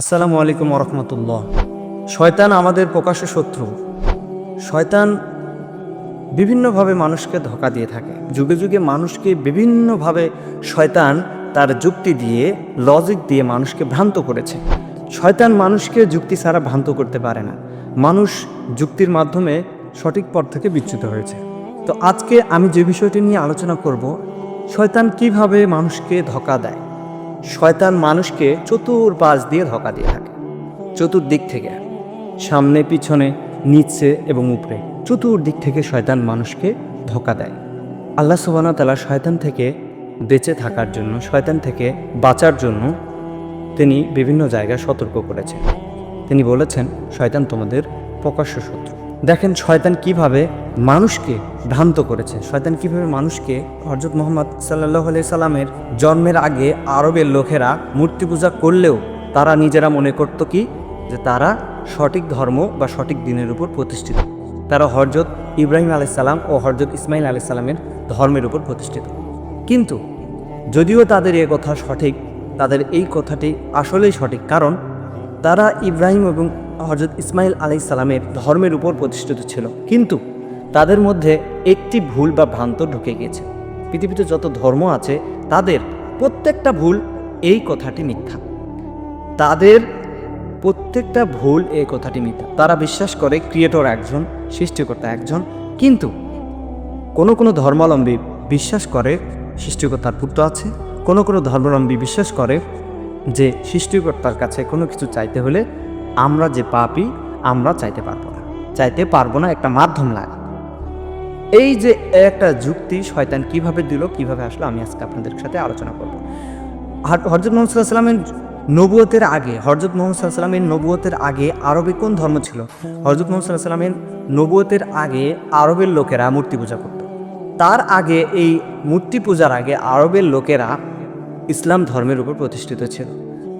আসসালামু আলাইকুম রহমতুল্লাহ শয়তান আমাদের প্রকাশ্য শত্রু। শয়তান বিভিন্নভাবে মানুষকে ধোকা দিয়ে থাকে। যুগে যুগে মানুষকে বিভিন্নভাবে শয়তান তার যুক্তি দিয়ে লজিক দিয়ে মানুষকে ভ্রান্ত করেছে। শয়তান মানুষকে যুক্তি ছাড়া ভ্রান্ত করতে পারে না। মানুষ যুক্তির মাধ্যমে সঠিক পথ থেকে বিচ্যুত হয়েছে। তো আজকে আমি যে বিষয়টি নিয়ে আলোচনা করব, শয়তান কীভাবে মানুষকে ধোকা দেয়? শয়তান মানুষকে চতুর্পাশ দিয়ে ধোকা দিয়ে থাকে। চতুর্দিক থেকে, সামনে, পিছনে, নিচে এবং উপরে। চতুর্দিক থেকে শয়তান মানুষকে ধোকা দেয়। আল্লাহ সুবানা তালা শয়তান থেকে বেঁচে থাকার জন্য, শয়তান থেকে বাঁচার জন্য তিনি বিভিন্ন জায়গায় সতর্ক করেছেন। তিনি বলেছেন, শয়তান তোমাদের প্রকাশ্য শত্রু। দেখেন শয়তান কীভাবে মানুষকে ভ্রান্ত করেছে। শয়তান কীভাবে মানুষকে হজরত মোহাম্মদ সাল্লাহ আলি সাল্লামের জন্মের আগে আরবের লোকেরা মূর্তি পূজা করলেও তারা নিজেরা মনে করত কি? যে তারা সঠিক ধর্ম বা সঠিক দিনের উপর প্রতিষ্ঠিত। তারা হরজত ইব্রাহিম আলাইসাল্লাম ও হরজত ইসমাইল আলাইসাল্লামের ধর্মের উপর প্রতিষ্ঠিত। কিন্তু যদিও তাদের এ কথা সঠিক, তাদের এই কথাটি আসলেই সঠিক, কারণ তারা ইব্রাহিম এবং হজরত ইসমাইল আলাই সালামের ধর্মের উপর প্রতিষ্ঠিত ছিল। কিন্তু তাদের মধ্যে একটি ভুল বা ভ্রান্ত ঢুকে গিয়েছে। পৃথিবীতে যত ধর্ম আছে, তাদের প্রত্যেকটা ভুল এই কথাটি মিথ্যা। তাদের প্রত্যেকটা ভুল এই কথাটি মিথ্যা। তারা বিশ্বাস করে ক্রিয়েটর একজন, সৃষ্টিকর্তা একজন, কিন্তু কোনো কোনো ধর্মাবলম্বী বিশ্বাস করে সৃষ্টিকর্তার পুত্র আছে। কোনো কোনো ধর্মাবলম্বী বিশ্বাস করে যে সৃষ্টিকর্তার কাছে কোনো কিছু চাইতে হলে আমরা যে পাপি, আমরা চাইতে পারব না। চাইতে পারব না একটা মাধ্যম লাগে। এই যে একটা যুক্তি শয়তান কীভাবে দিল, কীভাবে আসলো, আমি আজকে আপনাদের সাথে আলোচনা করব। হরজত মোহাম্মদ সাল্লামের নবুয়তের আগে, হরজত মোহাম্মদ সাল্লামের নবুয়তের আগে আরবে কোন ধর্ম ছিল? হরজত মোহাম্মদ সাল্লামের নবুয়তের আগে আরবের লোকেরা মূর্তি পূজা করত। তার আগে এই মূর্তি পূজার আগে আরবের লোকেরা ইসলাম ধর্মের উপর প্রতিষ্ঠিত ছিল।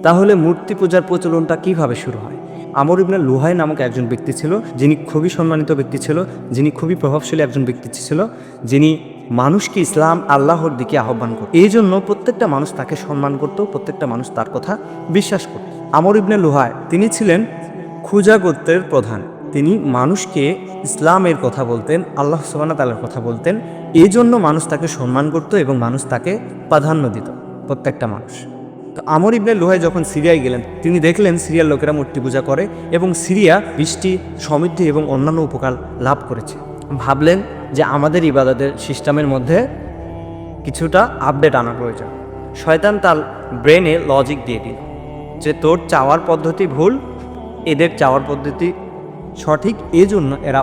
তাহলে মূর্তি পূজার প্রচলনটা কীভাবে শুরু হয়? আমর ইবনে লুহাই নামক একজন ব্যক্তি ছিল, যিনি খুবই সম্মানিত ব্যক্তি ছিল, যিনি খুবই প্রভাবশালী একজন ব্যক্তি ছিল, যিনি মানুষকে ইসলাম আল্লাহর দিকে আহ্বান করত। এই জন্য প্রত্যেকটা মানুষ তাকে সম্মান করত, প্রত্যেকটা মানুষ তার কথা বিশ্বাস করত। আমর ইবনে লুহায় তিনি ছিলেন খুজা গোত্রের প্রধান। তিনি মানুষকে ইসলামের কথা বলতেন, আল্লাহ সুবানা তালার কথা বলতেন। এই জন্য মানুষ তাকে সম্মান করত এবং মানুষ তাকে প্রাধান্য দিত, প্রত্যেকটা মানুষ। তো আমর ইবনে লোহায় যখন সিরিয়ায় গেলেন, তিনি দেখলেন সিরিয়ার লোকেরা মূর্তি পূজা করে এবং সিরিয়া বৃষ্টি, সমৃদ্ধি এবং অন্যান্য উপকার লাভ করেছে। ভাবলেন যে আমাদের ইবাদতের সিস্টেমের মধ্যে কিছুটা আপডেট আনা প্রয়োজন। শয়তান তার ব্রেনে লজিক দিয়ে দিল যে তোর চাওয়ার পদ্ধতি ভুল, এদের চাওয়ার পদ্ধতি সঠিক, এজন্য এরা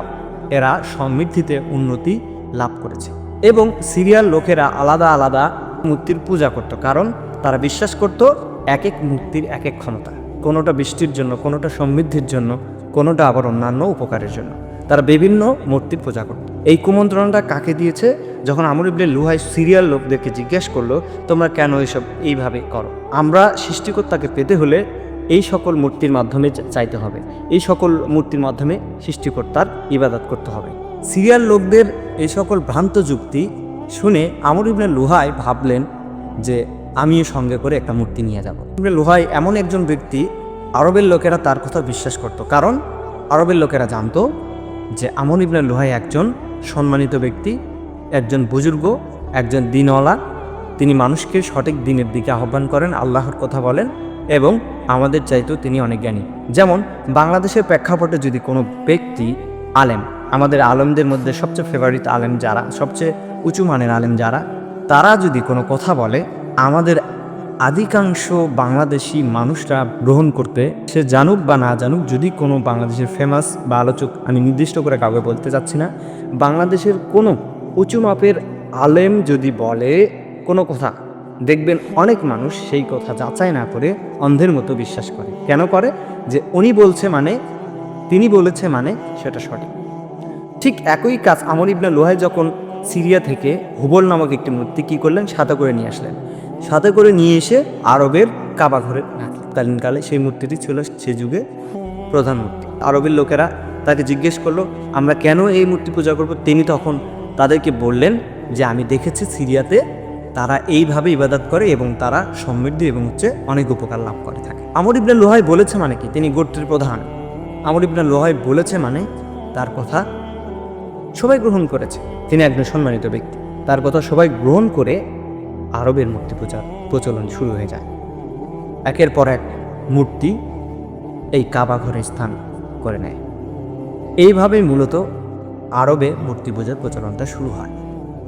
এরা সমৃদ্ধিতে উন্নতি লাভ করেছে। এবং সিরিয়ার লোকেরা আলাদা আলাদা মূর্তির পূজা করত, কারণ তারা বিশ্বাস করত এক এক মূর্তির এক এক ক্ষমতা। কোনোটা বৃষ্টির জন্য, কোনোটা সমৃদ্ধির জন্য, কোনোটা আবার অন্যান্য উপকারের জন্য। তারা বিভিন্ন মূর্তির পূজা করত। এই কুমন্ত্রণাটা কাকে দিয়েছে? যখন আমর ইবনে লুহাই সিরিয়াল লোকদেরকে জিজ্ঞেস করল, তোমরা কেন এইসব এইভাবে করো? আমরা সৃষ্টিকর্তাকে পেতে হলে এই সকল মূর্তির মাধ্যমে চাইতে হবে। এই সকল মূর্তির মাধ্যমে সৃষ্টিকর্তার ইবাদত করতে হবে। সিরিয়াল লোকদের এই সকল ভ্রান্ত যুক্তি শুনে আমর ইবনে লুহাই ভাবলেন যে আমিও সঙ্গে করে একটা মূর্তি নিয়ে যাব। লুহাই এমন একজন ব্যক্তি আরবের লোকেরা তার কথা বিশ্বাস করত। কারণ আরবের লোকেরা জানতো যে আমর ইবনে লোহাই একজন সম্মানিত ব্যক্তি, একজন বুজুর্গ, একজন দিনওয়ালা। তিনি মানুষকে সঠিক দিনের দিকে আহ্বান করেন, আল্লাহর কথা বলেন এবং আমাদের চাইতেও তিনি অনেক জ্ঞানী। যেমন বাংলাদেশের প্রেক্ষাপটে যদি কোনো ব্যক্তি আলেম, আমাদের আলেমদের মধ্যে সবচেয়ে ফেভারিট আলেম যারা, সবচেয়ে উঁচু মানের আলেম যারা, তারা যদি কোনো কথা বলে আমাদের আধিকাংশ বাংলাদেশি মানুষরা গ্রহণ করতে, সে জানুক বা না জানুক, যদি কোনো বাংলাদেশের ফেমাস বা আলোচক, আমি নির্দিষ্ট করে কাউকে বলতে চাচ্ছি না, বাংলাদেশের কোনো উঁচু মাপের আলেম যদি বলে কোনো কথা, দেখবেন অনেক মানুষ সেই কথা যাচাই না করে অন্ধের মতো বিশ্বাস করে। কেন করে? যে উনি বলছে মানে তিনি বলেছে মানে সেটা সঠিক। ঠিক একই কাজ আমর ইবনে লোহাই যখন সিরিয়া থেকে হুবল নামক একটি মূর্তি কী করলেন? সাথে করে নিয়ে আসলেন। সাথে করে নিয়ে এসে আরবের কাবা ঘরে রাখলেন। কালীনকালে সেই মূর্তিটি ছিল সে যুগে প্রধান মূর্তি। আরবের লোকেরা তাকে জিজ্ঞেস করল, আমরা কেন এই মূর্তি পূজা করব? তিনি তখন তাদেরকে বললেন যে, আমি দেখেছি সিরিয়াতে তারা এইভাবে ইবাদত করে এবং তারা সমৃদ্ধি এবং হচ্ছে অনেক উপকার লাভ করে থাকে। আমর ইবনে লোহাই বলেছে মানে কি? তিনি গোত্রের প্রধান। আমর ইবনে লোহাই বলেছে মানে তার কথা সবাই গ্রহণ করেছে। তিনি একজন সম্মানিত ব্যক্তি। তার কথা সবাই গ্রহণ করে আরবের মূর্তি পূজার প্রচলন শুরু হয়ে যায়। একের পর এক মূর্তি এই কাবা ঘরে স্থান করে নেয়। এইভাবেই মূলত আরবে মূর্তি পূজার প্রচলনটা শুরু হয়,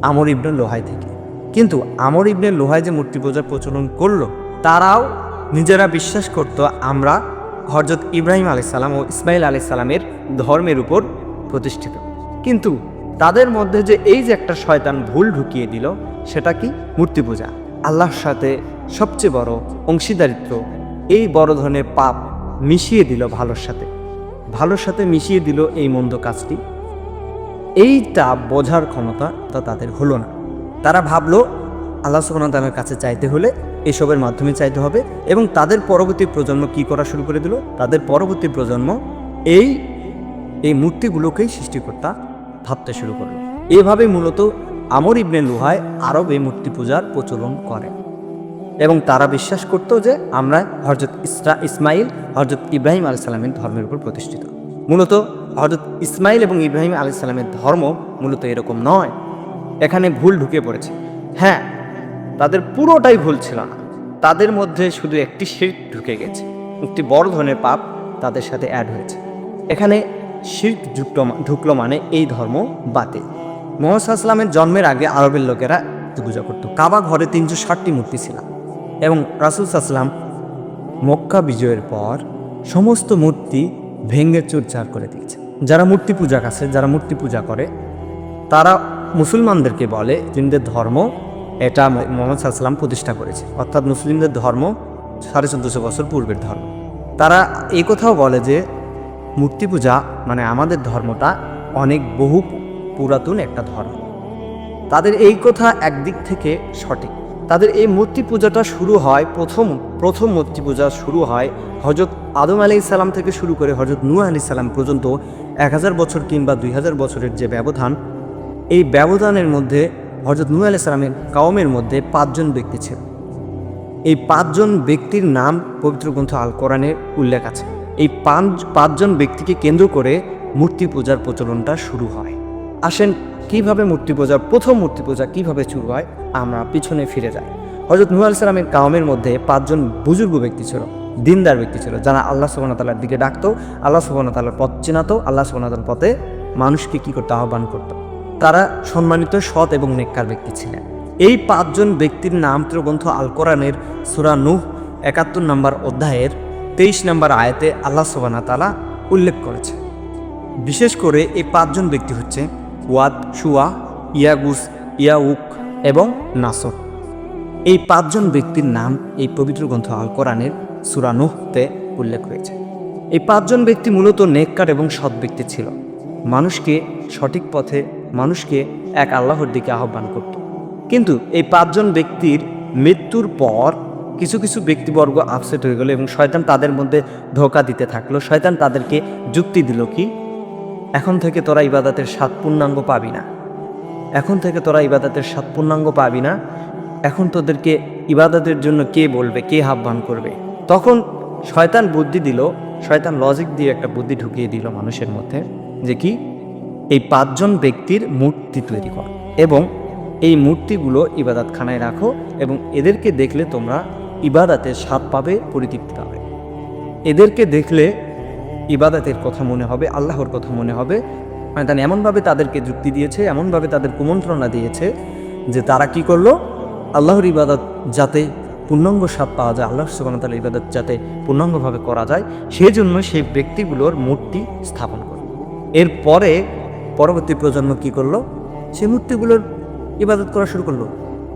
আমর ইবনে লোহাই থেকে। কিন্তু আমর ইবনে লোহাই যে মূর্তি পূজার প্রচলন করল, তারাও নিজেরা বিশ্বাস করতো আমরা হরজত ইব্রাহিম আলাইসাল্লাম ও ইসমাইল আলাইসাল্লামের ধর্মের উপর প্রতিষ্ঠিত। কিন্তু তাদের মধ্যে যে এই যে একটা শয়তান ভুল ঢুকিয়ে দিল, সেটা কি? মূর্তি পূজা। আল্লাহর সাথে সবচেয়ে বড় অংশীদারিত্ব এই বড় ধরনের পাপ মিশিয়ে দিল ভালোর সাথে। ভালোর সাথে মিশিয়ে দিল এই মন্দ কাজটি। এইটা বোঝার ক্ষমতা তা তাদের হলো না। তারা ভাবলো, আল্লাহ সুবহানাহু কাছে চাইতে হলে এসবের মাধ্যমে চাইতে হবে এবং তাদের পরবর্তী প্রজন্ম কি করা শুরু করে দিল? তাদের পরবর্তী প্রজন্ম এই এই মূর্তিগুলোকেই সৃষ্টিকর্তা ভাবতে শুরু করল। এভাবে মূলত আমর ইবনে লুহায় আরব এই মূর্তি পূজার প্রচলন করে এবং তারা বিশ্বাস করত যে আমরা হজরত ইসরা ইসমাইল হজরত ইব্রাহিম আলি সাল্লামের ধর্মের উপর প্রতিষ্ঠিত। মূলত হজরত ইসমাইল এবং ইব্রাহিম আলি সাল্লামের ধর্ম মূলত এরকম নয়। এখানে ভুল ঢুকে পড়েছে। হ্যাঁ তাদের পুরোটাই ভুল ছিল না। তাদের মধ্যে শুধু একটি শির ঢুকে গেছে। একটি বড় ধরনের পাপ তাদের সাথে অ্যাড হয়েছে। এখানে শির্ক ঢুকলো ঢুকলো মানে এই ধর্ম বাতিল। আসলামের জন্মের আগে আরবের লোকেরা পূজা করত। কাবা ঘরে তিনশো ষাটটি মূর্তি ছিল এবং রাসুল সাসলাম মক্কা বিজয়ের পর সমস্ত মূর্তি ভেঙে চুরচার করে দিয়েছে। যারা মূর্তি পূজা আছে যারা মূর্তি পূজা করে, তারা মুসলমানদেরকে বলে যিনিদের ধর্ম এটা মোহাম্মদ সাল্লাম প্রতিষ্ঠা করেছে। অর্থাৎ মুসলিমদের ধর্ম সাড়ে চোদ্দশো বছর পূর্বের ধর্ম। তারা এই কথাও বলে যে মূর্তি পূজা মানে আমাদের ধর্মটা অনেক বহু পুরাতন একটা ধর্ম। তাদের এই কথা একদিক থেকে সঠিক। তাদের এই মূর্তি পূজাটা শুরু হয় প্রথম প্রথম মূর্তি পূজা শুরু হয় হজরত আদম আলি সালাম থেকে শুরু করে হজরত নূহ আলি সালাম পর্যন্ত এক হাজার বছর কিংবা দুই হাজার বছরের যে ব্যবধান, এই ব্যবধানের মধ্যে হজরত নূহ আলি সালামের কাউমের মধ্যে পাঁচজন ব্যক্তি ছিল। এই পাঁচজন ব্যক্তির নাম পবিত্র গ্রন্থ আল কোরআনের উল্লেখ আছে। এই পাঁচ, পাঁচজন ব্যক্তিকে কেন্দ্র করে মূর্তি পূজার প্রচলনটা শুরু হয়। আসেন, কীভাবে মূর্তি পূজা প্রথম মূর্তি পূজা কীভাবে শুরু হয়, আমরা পিছনে ফিরে যাই। হজরত নুয়াল সালামের কাউমের মধ্যে পাঁচজন বুজুর্গ ব্যক্তি ছিল, দিনদার ব্যক্তি ছিল, যারা আল্লাহ সুবাহ তাল্লার দিকে ডাকতো, আল্লাহ সুবাহ তাল্লার পথ চেনাতো, আল্লাহ সুবাহ তাল্লার পথে মানুষকে কী করতে, আহ্বান করতো। তারা সম্মানিত, সৎ এবং নেককার ব্যক্তি ছিলেন। এই পাঁচজন ব্যক্তির নাম গ্রন্থ আল কোরআনের একাত্তর নম্বর অধ্যায়ের তেইশ নম্বর আয়াতে আল্লাহ সুবানা তালা উল্লেখ করেছে। বিশেষ করে এই পাঁচজন ব্যক্তি হচ্ছে ওয়াদ সুয়া ইয়াগুস, ইয়াউক এবং নাসর। এই পাঁচজন ব্যক্তির নাম এই পবিত্র গ্রন্থ আল কোরআনের সুরানুহতে উল্লেখ হয়েছে এই পাঁচজন ব্যক্তি মূলত নেককার এবং সৎ ব্যক্তি ছিল। মানুষকে সঠিক পথে, মানুষকে এক আল্লাহর দিকে আহ্বান করত। কিন্তু এই পাঁচজন ব্যক্তির মৃত্যুর পর কিছু কিছু ব্যক্তিবর্গ আপসেট হয়ে গেল এবং শয়তান তাদের মধ্যে ধোকা দিতে থাকল। শয়তান তাদেরকে যুক্তি দিল কি, এখন থেকে তোরা ইবাদাতের সাত পূর্ণাঙ্গ পাবি না। এখন থেকে তোরা ইবাদাতের সাত পূর্ণাঙ্গ পাবি না। এখন তোদেরকে ইবাদতের জন্য কে বলবে, কে আহ্বান করবে? তখন শয়তান বুদ্ধি দিল, শয়তান লজিক দিয়ে একটা বুদ্ধি ঢুকিয়ে দিল মানুষের মধ্যে, যে কি, এই পাঁচজন ব্যক্তির মূর্তি তৈরি কর এবং এই মূর্তিগুলো ইবাদতখানায় রাখো এবং এদেরকে দেখলে তোমরা ইবাদাতের স্বাদ পাবে, পরিতৃপ্তি পাবে। এদেরকে দেখলে ইবাদাতের কথা মনে হবে, আল্লাহর কথা মনে হবে। তারা এমনভাবে তাদেরকে যুক্তি দিয়েছে, এমনভাবে তাদের কুমন্ত্রণা দিয়েছে যে তারা কি করল? আল্লাহর ইবাদত যাতে পূর্ণাঙ্গ স্বাদ পাওয়া যায়, আল্লাহ সুবাহতাল ইবাদত যাতে পূর্ণাঙ্গভাবে করা যায় সেই জন্য সেই ব্যক্তিগুলোর মূর্তি স্থাপন করল। এরপরে পরবর্তী প্রজন্ম কি করল? সেই মূর্তিগুলোর ইবাদত করা শুরু করল।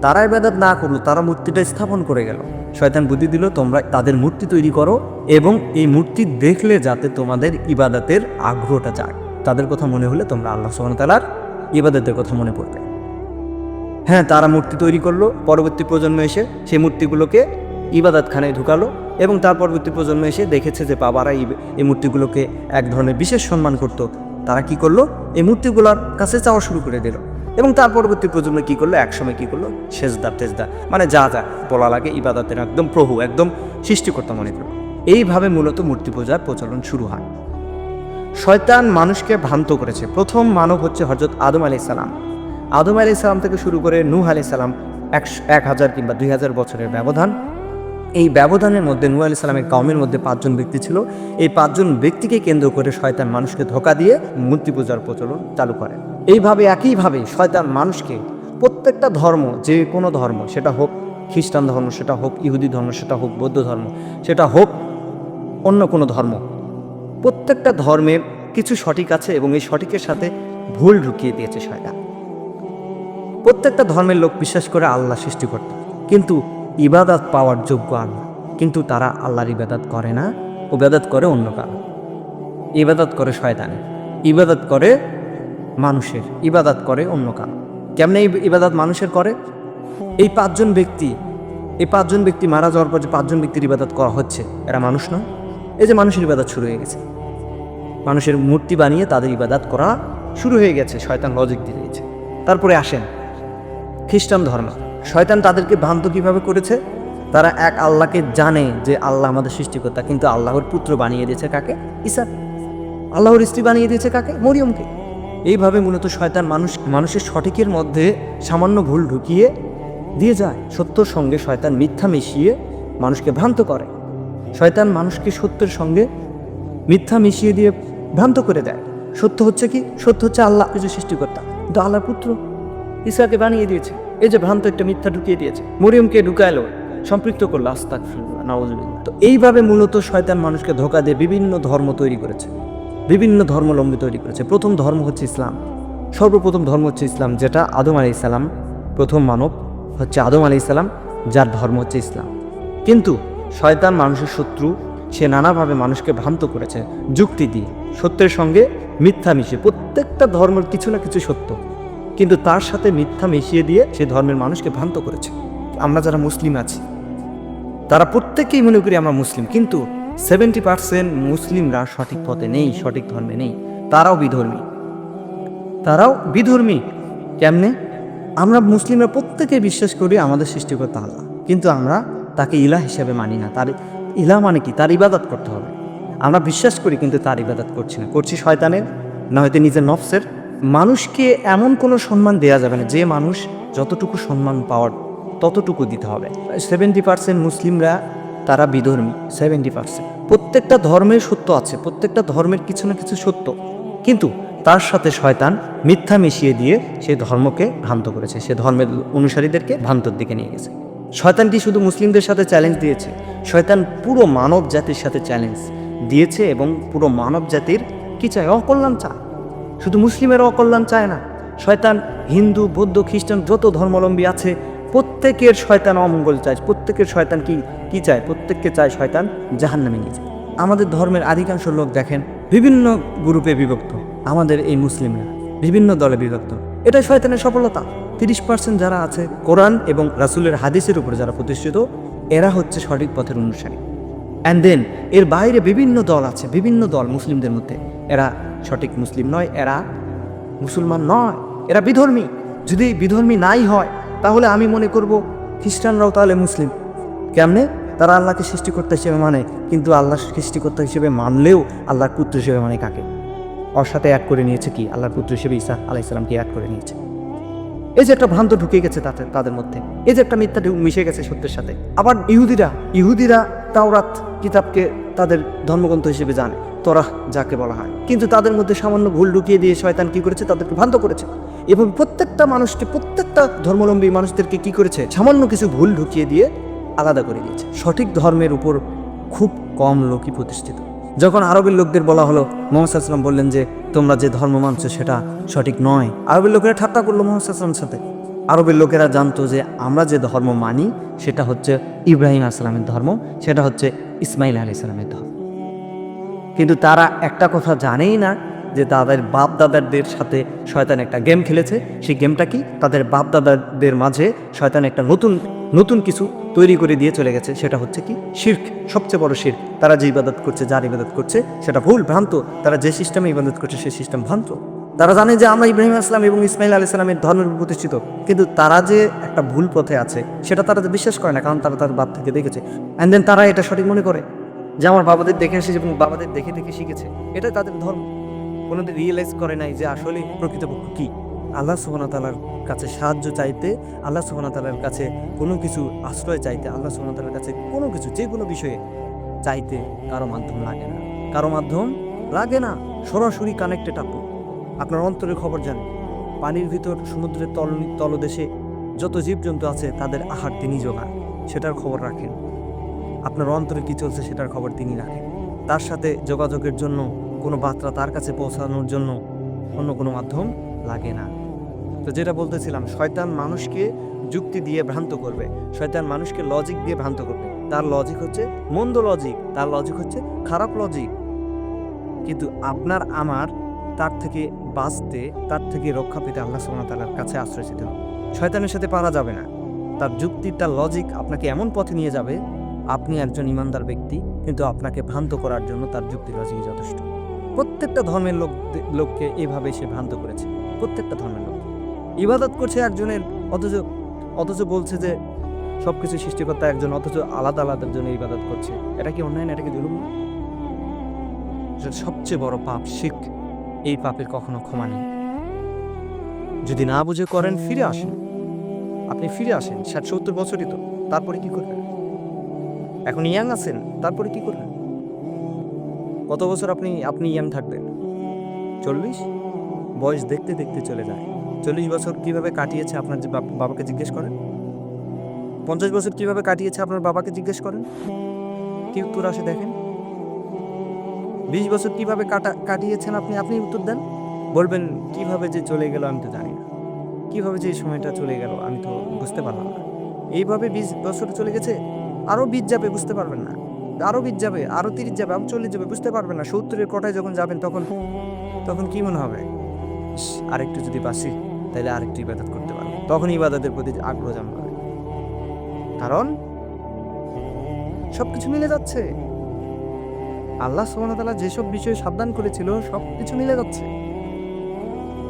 তারা ইবাদত না করল, তারা মূর্তিটা স্থাপন করে গেল। শয়তান বুদ্ধি দিল, তোমরা তাদের মূর্তি তৈরি করো এবং এই মূর্তি দেখলে যাতে তোমাদের ইবাদতের আগ্রহটা যায় তাদের কথা মনে হলে তোমরা আল্লাহ সোহান তালার ইবাদতের কথা মনে পড়বে। হ্যাঁ তারা মূর্তি তৈরি করল, পরবর্তী প্রজন্ম এসে সেই মূর্তিগুলোকে ইবাদতখানায় ঢুকালো এবং তার পরবর্তী প্রজন্ম এসে দেখেছে যে বাবারা এই- এই মূর্তিগুলোকে এক ধরনের বিশেষ সম্মান করত। তারা কি করল? এই মূর্তিগুলোর কাছে চাওয়া শুরু করে দিল। এবং তার পরবর্তী প্রজন্ম কি করল? একসময় কি করল? সেজদা, তেজদা মানে যা যা বলা লাগে, ইবাদতের একদম প্রভু একদম সৃষ্টিকর্তা মনে করল এইভাবে মূলত মূর্তি পূজার প্রচলন শুরু হয়। শয়তান মানুষকে ভ্রান্ত করেছে। প্রথম মানব হচ্ছে হজরত আদম আলি সালাম। আদম আলি সালাম থেকে শুরু করে নূহ আলি সালাম একশো এক হাজার কিংবা দুই হাজার বছরের ব্যবধান। এই ব্যবধানের মধ্যে নূহ আলি সালামের কমের মধ্যে পাঁচজন ব্যক্তি ছিল। এই পাঁচজন ব্যক্তিকে কেন্দ্র করে শয়তান মানুষকে ধোকা দিয়ে মূর্তি পূজার প্রচলন চালু করে। এইভাবে, একইভাবে শয়তান মানুষকে প্রত্যেকটা ধর্ম, যে কোনো ধর্ম, সেটা হোক খ্রিস্টান ধর্ম, সেটা হোক ইহুদি ধর্ম, সেটা হোক বৌদ্ধ ধর্ম, সেটা হোক অন্য কোনো ধর্ম, প্রত্যেকটা ধর্মের কিছু সঠিক আছে এবং এই সঠিকের সাথে ভুল ঢুকিয়ে দিয়েছে শয়তান। প্রত্যেকটা ধর্মের লোক বিশ্বাস করে আল্লাহ সৃষ্টি সৃষ্টিকর্তা কিন্তু ইবাদত পাওয়ার যোগ্য আল্লাহ। কিন্তু তারা আল্লাহর ইবাদত করে না ইবাদত করে অন্য কারও। ইবাদত করে শয়তানের। ইবাদত করে মানুষের। ইবাদত করে অন্য কারও। কেমনে ইবাদত মানুষের করে? এই পাঁচজন ব্যক্তি, এই পাঁচজন ব্যক্তি মারা যাওয়ার পর যে পাঁচজন ব্যক্তির ইবাদত করা হচ্ছে, এরা মানুষ নয়। এই যে মানুষের ইবাদত শুরু হয়ে গেছে। মানুষের মূর্তি বানিয়ে তাদের ইবাদত করা শুরু হয়ে গেছে, শয়তান লজিক দিয়ে দিয়েছে। তারপরে আসেন খ্রিস্টান ধর্ম। শয়তান তাদেরকে ভ্রান্ত কীভাবে করেছে? তারা এক আল্লাহকে জানে যে আল্লাহ আমাদের সৃষ্টিকর্তা, কিন্তু আল্লাহর পুত্র বানিয়ে দিয়েছে কাকে? ঈসা। আল্লাহর স্ত্রী বানিয়ে দিয়েছে কাকে? মরিয়মকে। এইভাবে মূলত শয়তান মানুষ মানুষের সঠিকের মধ্যে সামান্য ভুল ঢুকিয়ে দিয়ে যায়। সত্যর সঙ্গে শয়তান মিথ্যা মিশিয়ে মানুষকে ভ্রান্ত করে। শয়তান মানুষকে সত্যের সঙ্গে মিথ্যা মিশিয়ে দিয়ে ভ্রান্ত করে দেয়। সত্য হচ্ছে কি? সত্য হচ্ছে আল্লাহ কিছু সৃষ্টিকর্তা, কিন্তু আল্লাহর পুত্র ঈশাকে বানিয়ে দিয়েছে। এই যে ভ্রান্ত একটা মিথ্যা ঢুকিয়ে দিয়েছে। মরিয়মকে ঢুকাইলো। সম্পৃক্ত করল আস্তাক তো এইভাবে মূলত শয়তান মানুষকে ধোকা দিয়ে বিভিন্ন ধর্ম তৈরি করেছে। বিভিন্ন ধর্মলম্বী তৈরি করেছে। প্রথম ধর্ম হচ্ছে ইসলাম। সর্বপ্রথম ধর্ম হচ্ছে ইসলাম, যেটা আদম আলি ইসলাম প্রথম মানব হচ্ছে আদম আলি ইসলাম যার ধর্ম হচ্ছে ইসলাম। কিন্তু শয়তান মানুষের শত্রু, সে নানাভাবে মানুষকে ভ্রান্ত করেছে। যুক্তি দিয়ে, সত্যের সঙ্গে মিথ্যা মিশে প্রত্যেকটা ধর্মের কিছু না কিছু সত্য। কিন্তু তার সাথে মিথ্যা মিশিয়ে দিয়ে সে ধর্মের মানুষকে ভ্রান্ত করেছে। আমরা যারা মুসলিম আছি, তারা প্রত্যেকেই মনে করি আমরা মুসলিম, কিন্তু সেভেন্টি পার্সেন্ট মুসলিমরা সঠিক পথে নেই, সঠিক ধর্মে নেই। তারাও বিধর্মী। তারাও বিধর্মী। কেমনে? আমরা মুসলিমরা প্রত্যেকে বিশ্বাস করি আমাদের সৃষ্টিকর্তা আল্লাহ, কিন্তু আমরা তাকে ইলা হিসেবে মানি না। তার ইলা মানে কি? তার ইবাদত করতে হবে। আমরা বিশ্বাস করি কিন্তু তার ইবাদত করছি না। করছি শয়তানের, না হয়তো নিজের নফসের। মানুষকে এমন কোনো সম্মান দেওয়া যাবে না। যে মানুষ যতটুকু সম্মান পাওয়ার ততটুকু দিতে হবে। সেভেন্টি পার্সেন্ট মুসলিমরা তারা বিধর্মী সেভেন্টি পার্সেন্ট প্রত্যেকটা ধর্মের সত্য আছে, প্রত্যেকটা ধর্মের কিছু না কিছু সত্য। কিন্তু তার সাথে শয়তান মিথ্যা মিশিয়ে দিয়ে সেই ধর্মকে ভ্রান্ত করেছে, সে ধর্মের অনুসারীদেরকে ভ্রান্তর দিকে নিয়ে গেছে। শয়তানটি শুধু মুসলিমদের সাথে চ্যালেঞ্জ দিয়েছে। শয়তান পুরো মানব জাতির সাথে চ্যালেঞ্জ দিয়েছে এবং পুরো মানব জাতির কি চায়? অকল্যাণ চায়। শুধু মুসলিমের অকল্যাণ চায় না, শয়তান, হিন্দু, বৌদ্ধ, খ্রিস্টান, যত ধর্মাবলম্বী আছে, প্রত্যেকের শয়তান অমঙ্গল চায়। প্রত্যেকের শয়তান কি কি চায়? প্রত্যেককে চায় শয়তান জাহান্নামে নিয়ে যায়। আমাদের ধর্মের আধিকাংশ লোক দেখেন, বিভিন্ন গ্রুপে বিভক্ত। আমাদের এই মুসলিমরা বিভিন্ন দলে বিভক্ত। এটাই শয়তানের সফলতা। তিরিশ পার্সেন্ট যারা আছে কোরআন এবং রাসুলের হাদিসের উপরে যারা প্রতিষ্ঠিত, এরা হচ্ছে সঠিক পথের অনুসারী। অ্যান্ড দেন এর বাইরে বিভিন্ন দল আছে, বিভিন্ন দল মুসলিমদের মধ্যে। এরা সঠিক মুসলিম নয়, এরা মুসলমান নয়, এরা বিধর্মী। যদি বিধর্মী নাই হয়, তাহলে আমি মনে করব খ্রিস্টানরাও তাহলে মুসলিম। কেমনে? তারা আল্লাহকে সৃষ্টিকর্তা হিসেবে মানে কিন্তু আল্লাহ সৃষ্টিকর্তা হিসেবে মানলেও আল্লাহর পুত্র হিসেবে মানে কাকে? ওর সাথে অ্যাড করে নিয়েছে কি? আল্লাহর পুত্র হিসেবে ঈসা আলাইসালামকে অ্যাড করে নিয়েছে। এই যে একটা ভ্রান্ত ঢুকে গেছে তাদের তাদের মধ্যে। এই যে একটা মিথ্যা মিশে গেছে সত্যের সাথে। আবার ইহুদিরা ইহুদিরা তাওরাত কিতাবকে তাদের ধর্মগ্রন্থ হিসেবে জানে। তোরা যাকে বলা হয়। কিন্তু তাদের মধ্যে সামান্য ভুল ঢুকিয়ে দিয়ে শয়তান কি করেছে? তাদেরকে ভ্রান্ত করেছে। এভাবে প্রত্যেকটা মানুষকে, প্রত্যেকটা ধর্মলম্বী মানুষদেরকে কি করেছে? সামান্য কিছু ভুল ঢুকিয়ে দিয়ে আলাদা করে দিয়েছে। সঠিক ধর্মের উপর খুব কম লোকই প্রতিষ্ঠিত। যখন আরবের লোকদের বলা হলো, মোহাম্মদ বললেন যে, তোমরা যে ধর্ম মানছো, সেটা সঠিক নয়। আরবের লোকেরা ঠাট্টা করল মোহাম্মদ সাথে। আরবের লোকেরা জানতো যে, আমরা যে ধর্ম মানি, সেটা হচ্ছে ইব্রাহিম আসলামের ধর্ম, সেটা হচ্ছে ইসমাইল আলি ইসলামের ধর্ম। কিন্তু তারা একটা কথা জানেই না যে তাদের বাপ দাদাদের সাথে শয়তান একটা গেম খেলেছে। সেই গেমটা কি? তাদের বাপ দাদাদের মাঝে শয়তান একটা নতুন নতুন কিছু তৈরি করে দিয়ে চলে গেছে। সেটা হচ্ছে কি? শির্ক, সবচেয়ে বড় শির্ক। তারা যে ইবাদত করছে, যার ইবাদত করছে, সেটা ভুল, ভ্রান্ত। তারা যে সিস্টেমে ইবাদত করছে, সেই সিস্টেম ভ্রান্ত। তারা জানে যে আমরা ইব্রাহিম আসলাম এবং ইসমাইল আলি সালামের ধর্মের প্রতিষ্ঠিত। কিন্তু তারা যে একটা ভুল পথে আছে, সেটা তারা বিশ্বাস করে না, কারণ তারা তার বাপ থেকে দেখেছে। অ্যান্ড দেন তারা এটা সঠিক মনে করে। যে আমার বাবাদের দেখে এসেছে এবং বাবাদের দেখে দেখে শিখেছে। এটাই তাদের ধর্ম। কোনোদিন রিয়েলাইজ করে নাই যে আসলে প্রকৃতপক্ষ কি। আল্লাহ তাআলার কাছে সাহায্য চাইতে, আল্লাহ তাআলার কাছে কোনো কিছু আশ্রয় চাইতে, আল্লাহ ওয়া কাছে কোনো কিছু, যে কোনো বিষয়ে চাইতে কারও মাধ্যম লাগে না। কারও মাধ্যম লাগে না। সরাসরি কানেক্টেড আপনি আপনার অন্তরের খবর জানেন। পানির ভিতর, সমুদ্রের তল, তলদেশে যত জীবজন্তু আছে, তাদের আহার তিনি যোগান সেটার খবর রাখেন। আপনার অন্তরে কী চলছে সেটার খবর তিনি রাখেন। তার সাথে যোগাযোগের জন্য কোনো বার্তা তার কাছে পৌঁছানোর জন্য অন্য কোনো মাধ্যম লাগে না। তো যেটা বলতেছিলাম, শয়তান মানুষকে যুক্তি দিয়ে ভ্রান্ত করবে। শয়তান মানুষকে লজিক দিয়ে ভ্রান্ত করবে। তার লজিক হচ্ছে মন্দ লজিক তার লজিক হচ্ছে খারাপ লজিক কিন্তু আপনার আমার, তার থেকে বাঁচতে, তার থেকে রক্ষা পেতে আল্লাহ ওয়া তাআলার কাছে আশ্রয় যেতে হবে। শয়তানের সাথে পারা যাবে না। তার যুক্তি তার লজিক আপনাকে এমন পথে নিয়ে যাবে আপনি একজন ইমানদার ব্যক্তি, কিন্তু আপনাকে ভ্রান্ত করার জন্য তার যুক্তি লজিক যথেষ্ট। প্রত্যেকটা ধর্মের লোক লোককে এভাবে সে ভ্রান্ত করেছে। প্রত্যেকটা ধর্মের লোক। ইবাদত করছে একজনের, অথচ অথচ বলছে যে সব কিছু সৃষ্টিকর্তা একজন, অথচ আলাদা আলাদার জন্য ইবাদত করছে। এটা কি অন্যায় না এটা কি জুলুম না? সবচেয়ে বড় পাপ শিখ এই পাপের কখনো ক্ষমা নেই। যদি না বুঝে করেন, ফিরে আসেন। আপনি ফিরে আসেন, ষাট সত্তর বছরই তো। তারপরে কি করবেন? এখন ইয়াং আছেন, তারপরে কি করবেন? কত বছর আপনি আপনি ইয়াং থাকবেন? চল্লিশ? বয়স দেখতে দেখতে চলে যায়। চল্লিশ বছর কীভাবে কাটিয়েছে আপনার যে বাবাকে জিজ্ঞেস করেন? পঞ্চাশ বছর কীভাবে কাটিয়েছে আপনার বাবাকে জিজ্ঞেস করেন? কি উত্তর আসে দেখেন? বিশ বছর কীভাবে কাটা, কাটিয়েছেন আপনি আপনি উত্তর দেন। বলবেন, কীভাবে যে চলে গেল আমি তো জানি না। কীভাবে যে এই সময়টা চলে গেল আমি তো বুঝতে পারলাম না। এইভাবে বিশ বছর চলে গেছে আরও বিশ যাবে, বুঝতে পারবেন না। আরও বিশ যাবে আরও তিরিশ যাবে আরও চল্লিশ যাবে, বুঝতে পারবেন না। সত্তরের কোটায় যখন যাবেন তখন তখন কি মনে হবে? আরেকটু যদি বাসি তাহলে আরেকটু ইবাদত করতে পারব। তখন ইবাদতের প্রতি আগ্রহ জন্মাবে। কারণ, সবকিছু মিলে যাচ্ছে। আল্লাহ সুবহানাহু যেসব বিষয়ে সাবধান করেছিল সব কিছু মিলে যাচ্ছে।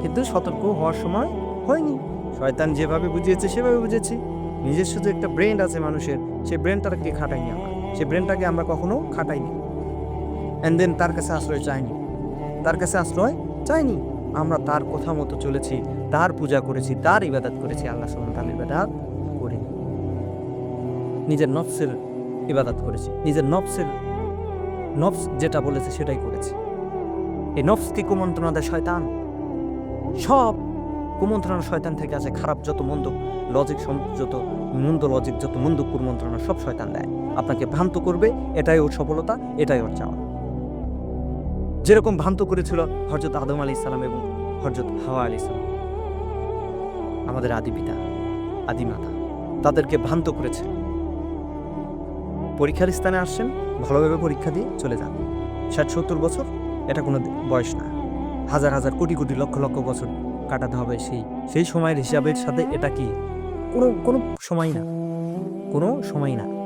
কিন্তু সতর্ক হওয়ার সময় হয়নি। শয়তান যেভাবে বুঝিয়েছে, সেভাবে বুঝেছি। নিজস্ব যে একটা ব্রেন আছে মানুষের, সেই ব্রেনটাকে খাটাইনি আমরা। সেই ব্রেনটাকে আমরা কখনো খাটাইনি। অ্যান্ড দেন তার কাছে আশ্রয় চাইনি। তার কাছে আশ্রয় চাইনি। আমরা তার কথা মতো চলেছি, তার পূজা করেছি, তার ইবাদত করেছি, আল্লাহ সুবহানাহু ইবাদত করিনি। নিজের নফসের ইবাদত করেছি। নিজের নফসের, নফস যেটা বলেছে সেটাই করেছি। এই নফসকে কুমন্ত্রণা দেয় শয়তান? সব কুমন্ত্রণা শয়তান থেকে আছে, খারাপ যত মন্দ লজিক যত মন্দ লজিক যত মন্দ কুমন্ত্রণা সব শয়তান দেয়। আপনাকে ভ্রান্ত করবে, এটাই ওর সফলতা, এটাই ওর চাওয়া। যেরকম ভ্রান্ত করেছিল হজরত আদম আলী ইসলাম এবং হজরত হাওয়া আলী ইসলাম আমাদের আদি পিতা, আদি মাতা, তাদেরকে ভ্রান্ত করেছে। পরীক্ষার স্থানে আসছেন, ভালোভাবে পরীক্ষা দিয়ে চলে যান। ষাট সত্তর বছর, এটা কোনো বয়স না। হাজার হাজার কোটি কোটি লক্ষ লক্ষ বছর কাটাতে হবে। সেই সেই সময়ের হিসাবের সাথে এটা কি? কোনো কোনো সময় না। কোনো সময় না।